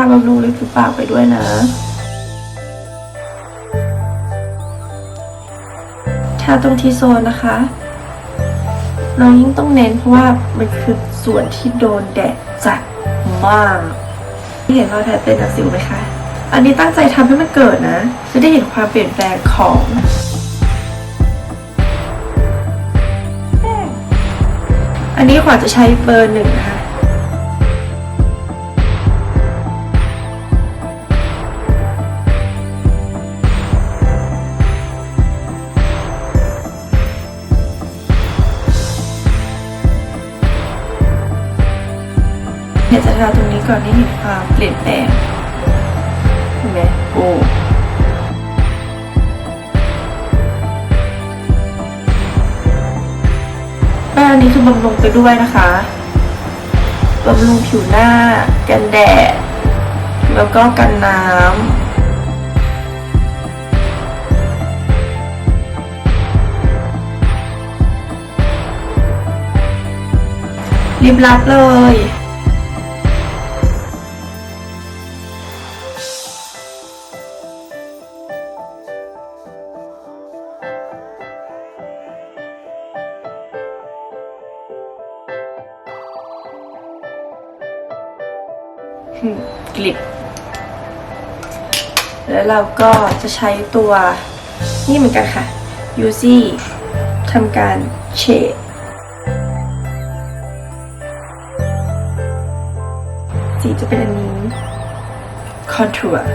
าบำรุงริมฝีปากไปด้วยนะ ทาตรงทีโซนนะคะ เรายิ่งต้องเน้นเพราะว่ามันคือส่วนที่โดนแดดจัดมากเห็นรอยแผลเป็นจากสิวไหมคะ อันนี้ตั้งใจทำให้มันเกิดนะ จะได้เห็นความเปลี่ยนแปลงของอันนี้ขวัญจะใช้เบอร์หนึ่งนะคะ ให้เห็นความเปลี่ยนแปลงเห็นไหมโอ้แป้งอันนี้คือบำรุงไปด้วยนะคะบำรุงผิวหน้า กันแดด แล้วก็กันน้ำรีบรับเลย กลิบ แล้วเราก็จะใช้ตัวนี่เหมือนกันค่ะยูซี่ทำการเฉดสีจะเป็นอันนี้คอนทัวร์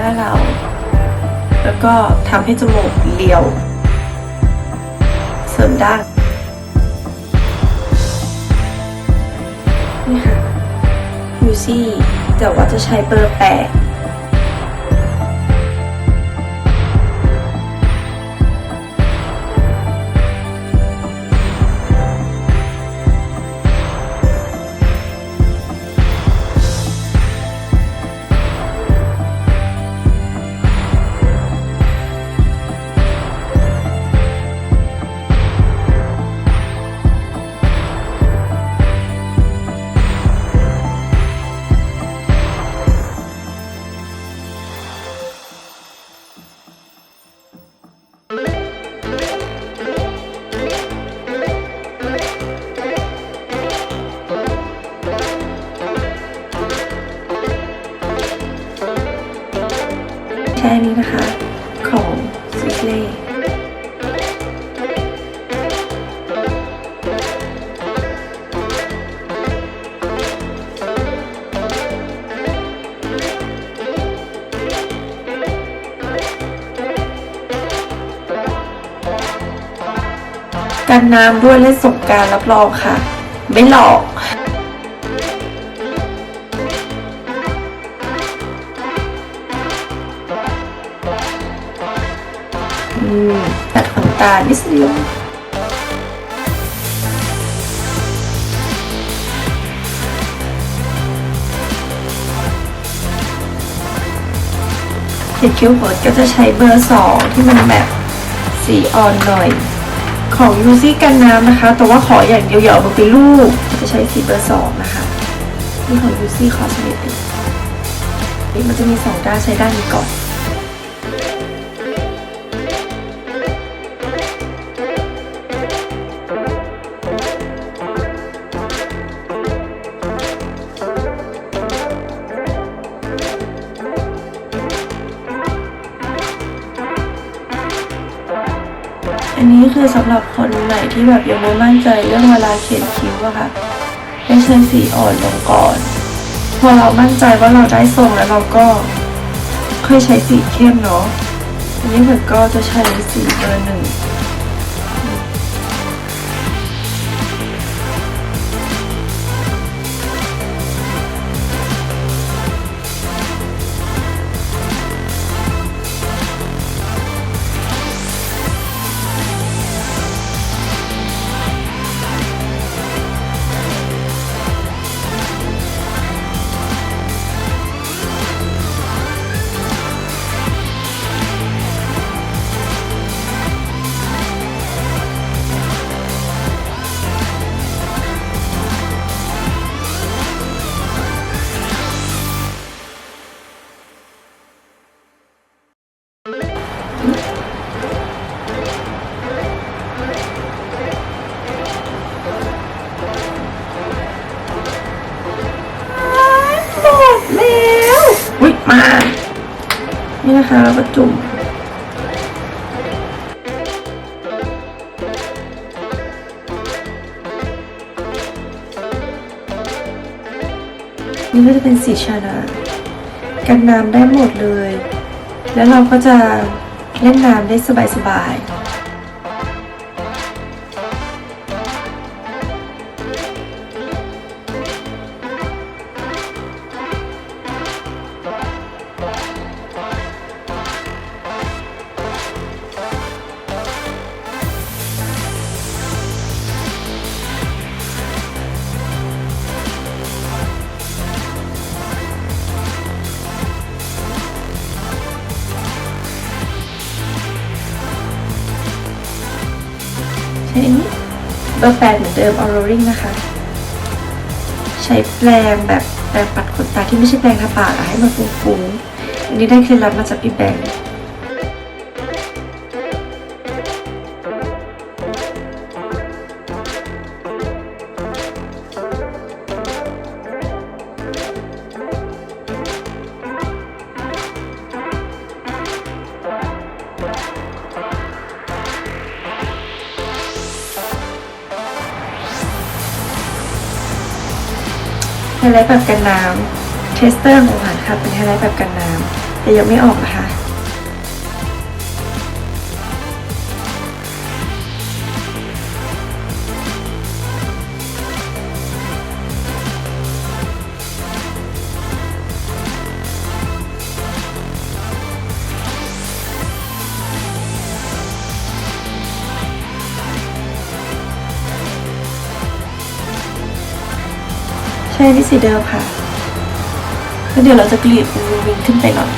น้าเรา แล้วก็ทำให้จมูกเรียว เสริมด้านนี่ค่ะยูซี่แต่ว่าจะใช้เบอร์แปด กันน้ำด้วยเล่นสงกรารรับรองค่ะ ไม่หลอกอืมตัดขนตานิดเดียวเขียนคิ้วหัวก็จะใช้เบอร์สองที่มันแบบสีอ่อนหน่อย ของยูซี่กันน้ำนะคะ แต่ว่าขออย่างเดียวอย่าเอามาเป็นลูก จะใช้สีเบอร์สองนะคะนี่ของยูซี่คอสเมติกมันจะมีสองด้านใช้ด้านนี้ก่อน อันนี้คือสำหรับคนใหม่ที่แบบยังไม่มั่นใจเรื่องเวลาเขียนคิ้วอะค่ะให้ใช้สีอ่อนลงก่อน พอเรามั่นใจว่าเราได้ทรงแล้วเราก็ค่อยใช้สีเข้มเนาะอันนี้ผมก็จะใช้สีเบอร์หนึ่ง นี่นะคะแล้วก็จุ่มนี่ก็จะเป็นสีชานะกันน้ำได้หมดเลย แล้วเราก็จะเล่นน้ำได้สบายๆ ใช้อันนี้เบอร์แปดเหมือนเดิมออโรริงนะคะ ใช้แปรงแบบแปรงปัดขนตาที่ไม่ใช่แปรงทาปากอะให้มันฟูๆอันนี้ได้เคล็ดลับมาจากพี่แบงค์ ไฮไลท์แบบกันน้ำเทสเตอร์ของหวานค่ะเป็นไฮไลท์แบบกันน้ำแต่ยังไม่ออกนะคะ ช่ที่สีเดิมค่ะแล้วเดี๋ยวเราจะกรีดวิงขึ้นไปหน่อย